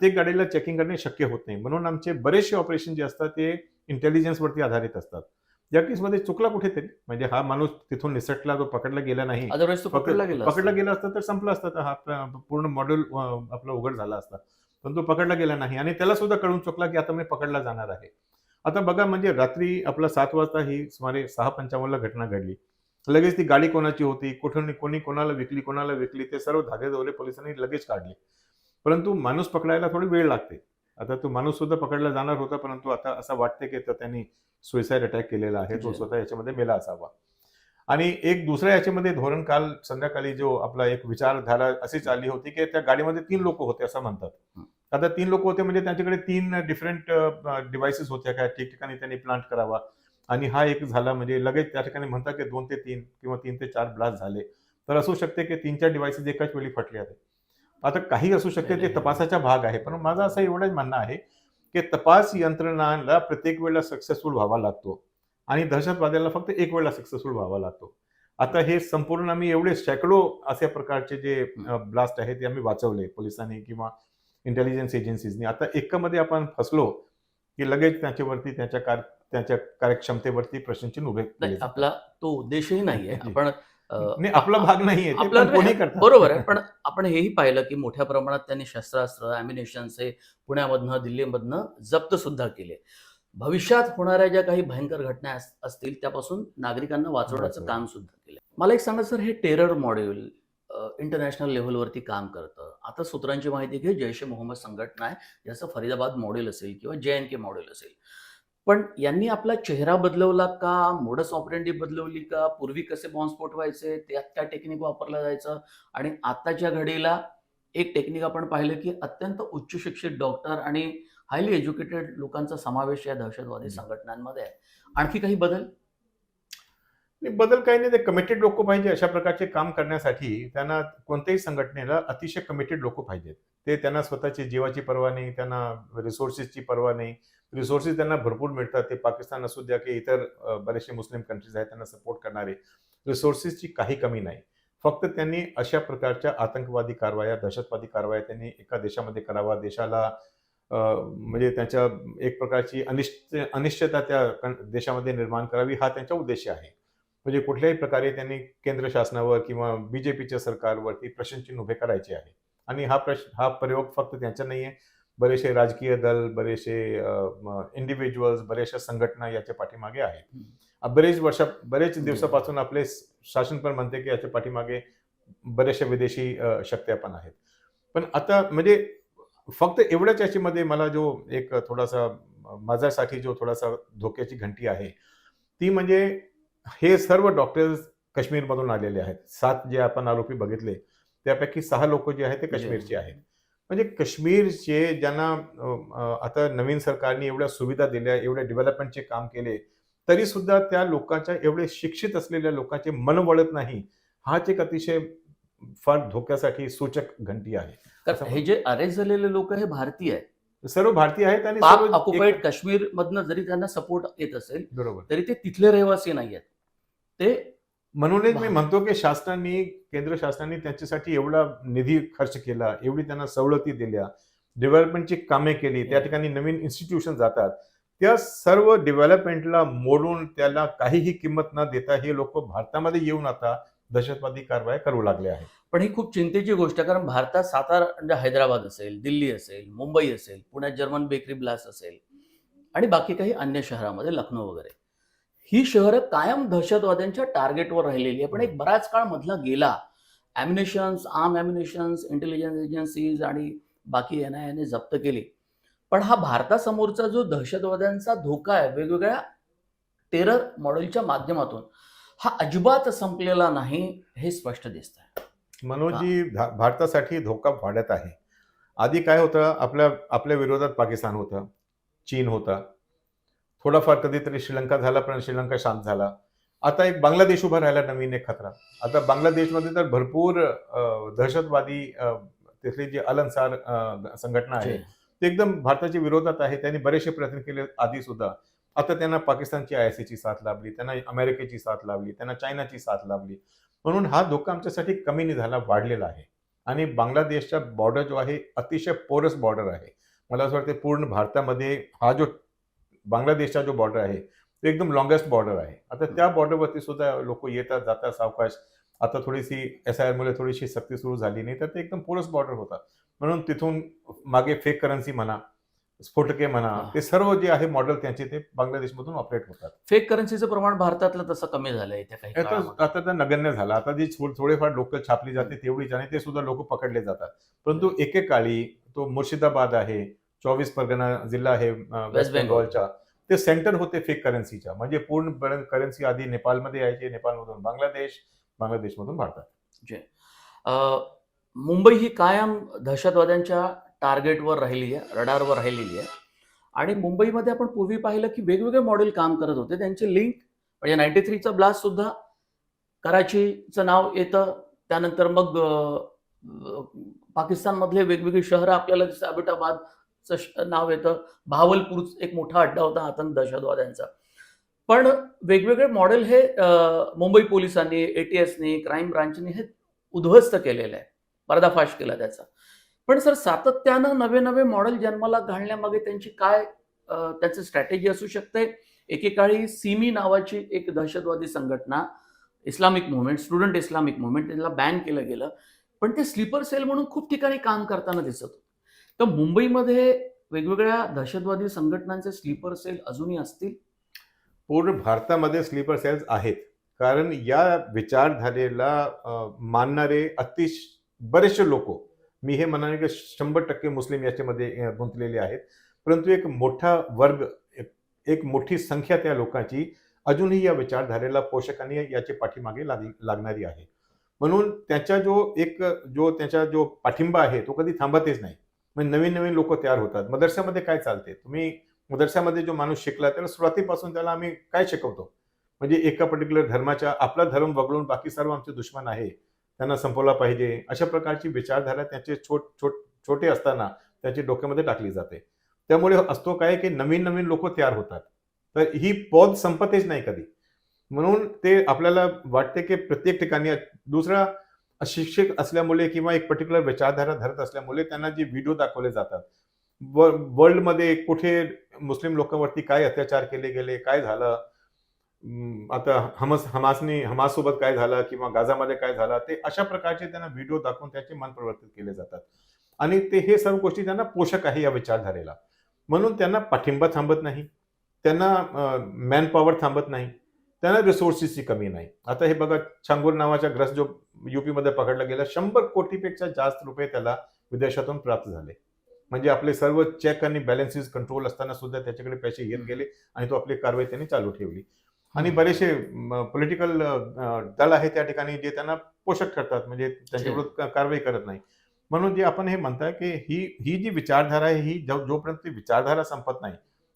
प्रत्येक गाडीला चेकिंग करणे शक्य होत नाही. म्हणून आमचे बरेचसे ऑपरेशन जे असतात ते इंटेलिजन्सवरती आधारित असतात. या केसमध्ये चुकला कुठेतरी. म्हणजे हा माणूस तिथून निसटला तो पकडला गेला नाही. पकडला गेला पकडला असता. गेला असता तर संपला असता. तर हा पूर्ण मॉडेल आपला उघड झाला असता. पण तो पकडला गेला नाही. आणि त्याला सुद्धा कळून चुकला की आता मी पकडला जाणार आहे. आता बघा म्हणजे रात्री आपला सात वाजता ही सुमारे सहा पंचावन्नला घटना घडली. लगेच ती गाडी कोणाची होती? कुठून कोणी कोणाला विकली कोणाला विकली? ते सर्व धागे दोरे पोलिसांनी लगेच काढले. परंतु माणूस पकडायला थोडी वेळ लागते. आता तो माणूस सुद्धा पकडला जाणार होता परंतु आता असं वाटते की तो त्यांनी सुइसाईड अटॅक केलेला आहे तो. स्वतः याच्यामध्ये मेला असावा. आणि एक दुसऱ्या याच्यामध्ये धोरण काल संध्याकाळी जो आपला एक विचारधारा अशी चालली होती की त्या गाडीमध्ये तीन लोक होते असं म्हणतात. आता तीन लोक होते म्हणजे त्यांच्याकडे तीन डिफरंट डिव्हाइसेस होत्या काय ठिकठिकाणी त्यांनी प्लांट करावा. आणि हा एक झाला म्हणजे लगेच त्या ठिकाणी म्हणतात की दोन ते तीन किंवा तीन ते चार ब्लास्ट झाले. तर असू शकते की तीन चार डिव्हाइसेस एकाच वेळी फटले आहेत. आता काही असू शकते ते तपासाचा भाग आहे. पण माझं असं एवढंच म्हणणं आहे की तपास यंत्रणाला प्रत्येक वेळेला सक्सेसफुल व्हावा लागतो. आणि दहशतवाद्याला फक्त एक वेळेला सक्सेसफुल व्हावा लागतो. आता हे संपूर्ण आम्ही एवढे शेकडो अशा प्रकारचे जे ब्लास्ट आहेत ते आम्ही वाचवले पोलिसांनी किंवा इंटेलिजन्स एजन्सीजनी आता एकामध्ये आपण फसलो की लगेच त्याच्यावरती त्याच्या कार त्याच्या कार्यक्षमतेवरती प्रश्नचिन्ह उभे नाही. आपला तो उद्देशही नाहीये. जी. आपण नाही आपला भाग नाहीये कोणी करतात. बरोबर आहे पण आपण हेही पाहिलं की मोठ्या प्रमाणात त्यांनी शस्त्रास्त्र अॅम्युनेशन्स हे पुण्यामधनं दिल्लीमधनं जप्त सुद्धा केले. भविष्यात होणाऱ्या ज्या काही भयंकर घटना अस- असतील त्यापासून नागरिकांना वाचवण्याचं वाचवणं. काम सुद्धा केलं. मला एक सांगा सर हे टेरर मॉड्यूल इंटरनॅशनल लेव्हलवरती काम करतं. आता सूत्रांची माहिती घे जैश ए मोहम्मद संघटना आहे ज्याचं फरीदाबाद मॉडेल असेल किंवा जे एन के मॉडेल असेल. पण यांनी आपला चेहरा बदलवला का? मोडस ऑपरेंडी बदलवली का? पूर्वी कसे बॉम्बस्फोट व्हायचे? त्यात त्या टेक्निक वापरलं जायचं. आणि आताच्या घडीला एक टेक्निक आपण पाहिलं की अत्यंत उच्च शिक्षित डॉक्टर आणि हायली एज्युकेटेड लोकांचा समावेश या दहशतवादी. संघटनांमध्ये आहे. आणखी काही बदल? नाही, बदल काही नाही. ते कमिटेड लोक पाहिजे अशा प्रकारचे काम करण्यासाठी त्यांना कोणत्याही संघटनेला अतिशय कमिटेड लोक पाहिजेत. ते त्यांना स्वतःची जीवाची पर्वा नाही त्यांना रिसोर्सेसची पर्वा नाही. रिसोर्सेस त्यांना भरपूर मिळतात. ते पाकिस्तान असू द्या की इतर बरेचसे मुस्लिम कंट्रीज आहेत त्यांना सपोर्ट करणारे. रिसोर्सेसची काही कमी नाही. फक्त त्यांनी अशा प्रकारच्या आतंकवादी कारवाया दहशतवादी कारवाया त्यांनी एका देशामध्ये करावा. देशाला म्हणजे त्यांच्या एक प्रकारची अनिश्च अनिश्चता त्या देशामध्ये निर्माण करावी हा त्यांचा उद्देश आहे. म्हणजे कुठल्याही प्रकारे त्यांनी केंद्र शासनावर किंवा बीजेपीच्या सरकारवरती प्रश्नचिन्ह उभे करायचे आहे. आणि हा प्रश्न हा प्रयोग फक्त त्यांचा नाही आहे बरेचसे राजकीय दल बरेचसे इंडिव्हिज्युअल्स बऱ्याचशा संघटना याच्या पाठीमागे आहेत. बरेच वर्षा बरेच दिवसापासून आपले शासन पण म्हणते की याच्या पाठीमागे बऱ्याचशा विदेशी शक्त्या पण आहेत. पण आता म्हणजे फक्त एवढ्याच याच्यामध्ये मला जो एक थोडासा माझ्यासाठी जो थोडासा धोक्याची घंटी आहे ती म्हणजे हे सर्व डॉक्टर्स काश्मीरमधून आलेले आहेत. सात जे आपण आरोपी बघितले त्यापैकी सहा लोक जे आहेत ते काश्मीरचे आहेत. म्हणजे काश्मीरचे ज्यांना आता नवीन सरकारने एवढ्या सुविधा दिल्या एवढ्या डेव्हलपमेंटचे काम केले तरी सुद्धा त्या लोकांच्या एवढे शिक्षित असलेल्या लोकांचे मन वळत नाही हाच एक अतिशय फार धोक्यासाठी सूचक घंटी आहे. हे जे अरेस्ट झालेले लोक हे भारतीय आहेत. सर्व भारतीय आहेत आणि ऑक्युपाईड काश्मीर मधनं जरी त्यांना सपोर्ट येत असेल बरोबर. तरी ते तिथले रहिवासी नाही आहेत ते म्हणूनच मी म्हणतो की शासनाने केंद्र शासनाने त्यांच्यासाठी एवढा निधी खर्च केला एवढी त्यांना सवलती दिल्या डेव्हलपमेंटची कामे केली त्या ठिकाणी नवीन इन्स्टिट्यूशन जातात. त्या सर्व डेव्हलपमेंटला मोडून त्याला काहीही किंमत न देता हे लोक भारतामध्ये येऊन आता दहशतवादी कारवाया करू लागले आहेत. पण ही खूप चिंतेची गोष्ट आहे कारण भारतात सातारा म्हणजे हैदराबाद असेल दिल्ली असेल मुंबई असेल पुण्यात जर्मन बेकरी ब्लास्ट असेल आणि बाकी काही अन्य शहरामध्ये लखनौ वगैरे. ही शहरं कायम दहशतवाद्यांच्या टार्गेटवर राहिलेली आहे. पण एक बराच काळ मधला गेला. Ammunitions arm ammunitions intelligence agencies आणि बाकी एन आय एने जप्त केली. पण हा भारतासमोरचा जो दहशतवाद्यांचा धोका आहे वेगवेगळ्या टेरर मॉडेलच्या माध्यमातून हा अजिबात संपलेला नाही हे स्पष्ट दिसत आहे. मनोजी भारतासाठी धोका वाढत आहे. आधी काय होतं आपल्या आपल्या विरोधात पाकिस्तान होतं चीन होता थोडाफार कधीतरी श्रीलंका झाला पण श्रीलंका शांत झाला. आता एक बांगलादेश उभा राहिला नवीन एक खतरा. आता बांगलादेशमध्ये तर भरपूर दहशतवादी तिथली जी अल अन्सार संघटना आहे ते एकदम भारताच्या विरोधात आहे. त्यांनी बरेचसे प्रयत्न केले आधी सुद्धा. आता त्यांना पाकिस्तानची आय ची साथ लाभली त्यांना अमेरिकेची साथ लाभली त्यांना चायनाची साथ लाभली. म्हणून हा धोका आमच्यासाठी कमी नाही झाला वाढलेला आहे. आणि बांगलादेशचा बॉर्डर जो आहे अतिशय पोरस बॉर्डर आहे. मला असं वाटतं पूर्ण भारतामध्ये हा जो बांगलादेशचा जो बॉर्डर आहे तो एकदम लॉंगेस्ट बॉर्डर आहे. आता त्या बॉर्डरवरती सुद्धा लोक येतात जातात सावकाश. आता थोडीशी एस आय आरमुळे थोडीशी सक्ती सुरू झाली नाही तर ते एकदम पोरस बॉर्डर होता म्हणून तिथून मागे फेक करन्सी म्हणा स्फोटके म्हणा. ते सर्व जे आहे मॉडेल त्यांचे ते बांगलादेशमधून ऑपरेट होतात. फेक करन्सीचं प्रमाण भारतातलं तसं कमी झालंय आता तर नगण्य झाला. आता जी थोडेफार लोक छापली जाते तेवढीच आणि ते सुद्धा लोक पकडले जातात. परंतु एकेकाळी तो मुर्शिदाबाद आहे चोवीस परगणा जिल्हा आहे वेस्ट बेंगॉल. बेंगॉलच्या ते सेंटर होते फेक करन्सीच्या म्हणजे पूर्ण करन्सी आधी नेपाळमध्ये यायचे नेपाळमधून बांगलादेश बांगलादेशमधून भारतात. मुंबई ही कायम दहशतवाद्यांच्या टार्गेटवर राहिली आहे रडारवर राहिलेली आहे. आणि मुंबईमध्ये आपण पूर्वी पाहिलं की वेगवेगळे मॉडेल काम करत होते. त्यांचे लिंक म्हणजे नाईन्टी थ्रीचा ब्लास्ट सुद्धा कराचीचं नाव येतं. त्यानंतर मग पाकिस्तानमधले वेगवेगळी शहरं आपल्याला दिसतं अबिटाबादचं श- नाव येतं. भावलपूर एक मोठा अड्डा होता आतंक दहशतवाद्यांचा पण वेगवेगळे मॉडेल हे मुंबई पोलिसांनी एटीएसनी क्राईम ब्रांचनी हे उद्ध्वस्त केलेलं आहे. पर्दाफाश केला त्याचा. पण सर सातत्यानं नवे नवे मॉडेल जन्माला घालण्यामागे त्यांची काय त्याची स्ट्रॅटेजी असू शकते? एकेकाळी सिमी नावाची एक दहशतवादी संघटना Islamic movement student Islamic movement त्याला बॅन केलं गेलं. पण ते स्लीपर सेल म्हणून खूप ठिकाणी काम करताना दिसत होतं. तर मुंबईमध्ये वेगवेगळ्या दहशतवादी संघटनांचे स्लीपर सेल अजूनही असतील? पूर्ण भारतामध्ये स्लीपर सेल्स आहेत. कारण या विचारधारेला मानणारे अतिश बरेचसे लोक मी हे म्हणाले की शंभर टक्के मुस्लिम याच्यामध्ये गुंतलेले आहेत. परंतु एक मोठा वर्ग एक- एक मोठी संख्या त्या लोकांची अजूनही या विचारधारेला पोषकांनी याचे पाठीमागे लाग लागणारी आहे. म्हणून त्याचा जो एक जो त्याचा जो पाठिंबा आहे तो कधी थांबतच नाही. म्हणजे नवीन नवीन लोक तयार होतात. मदरशामध्ये काय चालते तुम्ही मदरशामध्ये जो माणूस शिकला त्याला सुरुवातीपासून त्याला आम्ही काय शिकवतो? म्हणजे एका पर्टिक्युलर धर्माच्या आपला धर्म वगळून बाकी सर्व आमचे दुश्मन आहे त्यांना संपवला पाहिजे. अशा प्रकारची विचारधारा त्यांचे छोट छोट छोटे असताना त्याची डोक्यामध्ये टाकली जाते. त्यामुळे असतो काय की नवीन नवीन लोक तयार होतात. तर ही पद संपतेच नाही कधी. म्हणून ते आपल्याला वाटते की प्रत्येक ठिकाणी दुसरा अशिक्षित असल्यामुळे किंवा एक पर्टिक्युलर विचारधारा धरत असल्यामुळे त्यांना जे व्हिडिओ दाखवले जातात. व- वर्ल्डमध्ये कुठे मुस्लिम लोकांवरती काय अत्याचार केले गेले काय झालं? आता हमस हमासनी हमाससोबत काय झालं किंवा गाझामध्ये काय झालं? ते अशा प्रकारचे त्यांना व्हिडिओ दाखवून त्याचे मन परिवर्तित केले जातात. आणि ते हे सर्व गोष्टी त्यांना पोषक आहे या विचारधारेला. म्हणून त्यांना पाठिंबा थांबत नाही. त्यांना मॅन पॉवर थांबत नाही. त्यांना रिसोर्सेसची कमी नाही. आता हे बघा छांगूर नावाचा ग्रस्त जो युपीमध्ये पकडला गेला शंभर कोटीपेक्षा जास्त रुपये त्याला विदेशातून प्राप्त झाले. म्हणजे आपले सर्व चेक आणि बॅलन्सेस कंट्रोल असताना सुद्धा त्याच्याकडे पैसे येत गेले आणि तो आपली कारवाई त्यांनी चालू ठेवली. आणि बरेचसे पॉलिटिकल दल आहे त्या ठिकाणी जे त्यांना पोषक ठरतात. म्हणजे त्यांच्या विरुद्ध का- कारवाई करत नाही. म्हणून जे आपण हे म्हणताय की ही ही जी विचारधारा आहे ही जोपर्यंत ती विचारधारा संपत नाही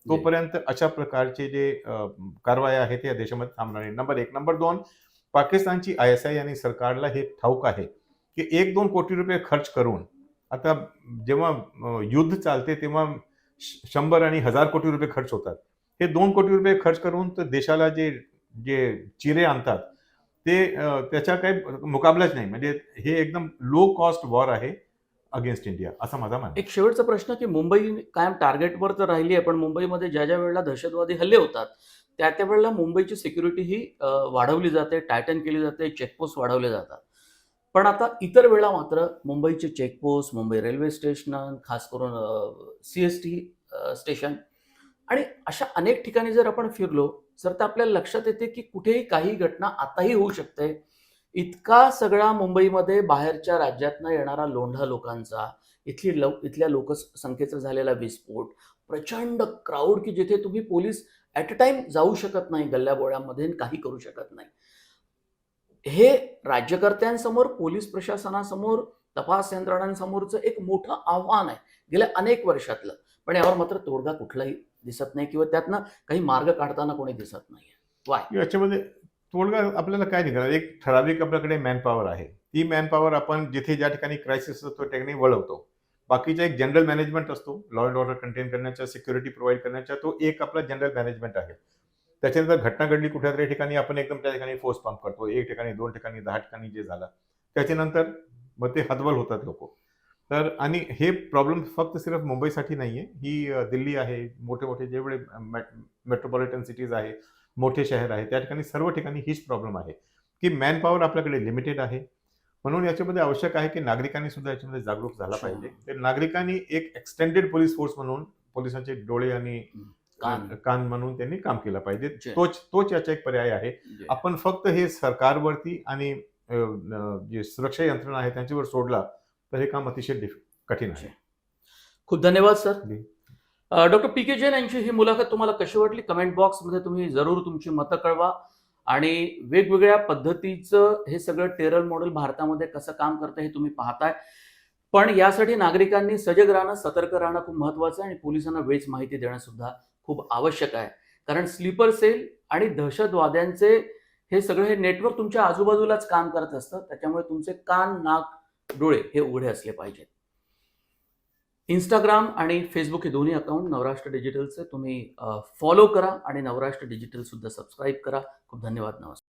तोपर्यंत अशा प्रकारचे जे कारवाया आहेत या देशामध्ये थांबणार. नाही नंबर एक. नंबर दोन पाकिस्तानची आय एस आय आणि सरकारला हे ठाऊक आहे की एक दोन कोटी रुपये खर्च करून आता जेव्हा युद्ध चालते तेव्हा श- शंभर आणि हजार कोटी रुपये खर्च होतात. हे दोन कोटी रुपये खर्च करून तर देशाला जे जे चिरे आणतात ते त्याचा काही मुकाबलाच नाही. म्हणजे हे एकदम लो कॉस्ट वॉर आहे. अगेन्स्ट इंडिया असा माझा म्हणणं एक शेवटचा प्रश्न की मुंबई कायम टार्गेटवर तर राहिली आहे पण मुंबईमध्ये ज्या ज्या वेळेला दहशतवादी हल्ले होतात त्या त्या वेळेला मुंबईची सिक्युरिटी ही वाढवली जाते टायटन केली जाते चेकपोस्ट वाढवले जातात. पण आता इतर वेळा मात्र मुंबईचे चेकपोस्ट मुंबई रेल्वे स्टेशन खास करून सी एस टी स्टेशन आणि अशा अनेक ठिकाणी जर आपण फिरलो तर तर आपल्याला लक्षात येते की कुठेही काही घटना आताही होऊ शकते. इतका सगळा मुंबईमध्ये बाहेरच्या राज्यातनं येणारा लोंढा लोकांचा इथली लो इथल्या लोकसंख्येचा झालेला विस्फोट प्रचंड क्राऊड की जिथे तुम्ही पोलीस ॲट अ टाइम जाऊ शकत नाही गल्ल्याबोळ्यामध्ये काही करू शकत नाही. हे राज्यकर्त्यांसमोर पोलीस प्रशासनासमोर तपास यंत्रणांसमोरचं एक मोठं आव्हान आहे. गेल्या अनेक वर्षातलं. पण यावर मात्र तोडगा कुठलाही दिसत नाही किंवा त्यातनं काही मार्ग काढताना कोणी दिसत नाही याच्यामध्ये तोडगा आपल्याला काय निघाला? एक ठराविक आपल्याकडे मॅनपॉवर आहे. ती मॅनपॉवर आपण जिथे ज्या ठिकाणी क्रायसिस असतो त्या ठिकाणी वळवतो. बाकीचा एक जनरल मॅनेजमेंट असतो लॉ अँड ऑर्डर कंटेन करण्याचा सिक्युरिटी प्रोव्हाइड करण्याचा तो एक आपला जनरल मॅनेजमेंट आहे. त्याच्यानंतर घटना घडली कुठल्यातरी ठिकाणी आपण एकदम त्या ठिकाणी फोर्स पंप करतो. एक ठिकाणी दोन ठिकाणी दहा ठिकाणी जे झालं. त्याच्यानंतर मग ते हतबल होतात लोक. तर आणि हे प्रॉब्लेम फक्त सिर्फ मुंबईसाठी नाही आहे ही दिल्ली आहे. मोठे मोठे जेवढे मेट्रोपॉलिटन सिटीज आहे मोठे शहर आहे. त्या ठिकाणी सर्व ठिकाणी हीच प्रॉब्लेम आहे. की मॅन पॉवर आपल्याकडे लिमिटेड आहे. म्हणून याच्यामध्ये आवश्यक आहे की नागरिकांनी सुद्धा याच्यामध्ये जागरूक झाला. पाहिजे. तर नागरिकांनी एक एक्सटेंडेड पोलीस फोर्स म्हणून पोलिसांचे डोळे आणि कान. कान म्हणून त्यांनी काम केलं पाहिजे. तोच तोच याचा एक पर्याय आहे. आपण फक्त हे सरकारवरती आणि जे सुरक्षा यंत्रणा आहे त्यांच्यावर सोडला तर हे काम अतिशय कठीण आहे. खूप धन्यवाद sir. Doctor P K Jain यांची ही मुलाखत तुम्हाला कशी वाटली? कमेंट बॉक्समध्ये तुम्ही जरूर तुमची मतं कळवा. आणि वेगवेगळ्या पद्धतीचं हे सगळं टेरल मॉडेल भारतामध्ये कसं काम करतं हे तुम्ही पाहताय. पण यासाठी नागरिकांनी सजग राहणं सतर्क राहणं खूप महत्वाचं आहे आणि पोलिसांना वेळच माहिती देणं सुद्धा खूप आवश्यक आहे. कारण स्लीपर सेल आणि दहशतवाद्यांचे हे सगळं हे नेटवर्क तुमच्या आजूबाजूलाच काम करत असतं. त्याच्यामुळे तुमचे कान नाक डोळे हे उघडे असले पाहिजेत. इंस्टाग्राम आणि फेसबुक हे दोन्ही अकाउंट नवराष्ट्र डिजिटलचे तुम्ही फॉलो करा आणि नवराष्ट्र डिजिटल सुद्धा सबस्क्राईब करा. खूप धन्यवाद नमस्कार.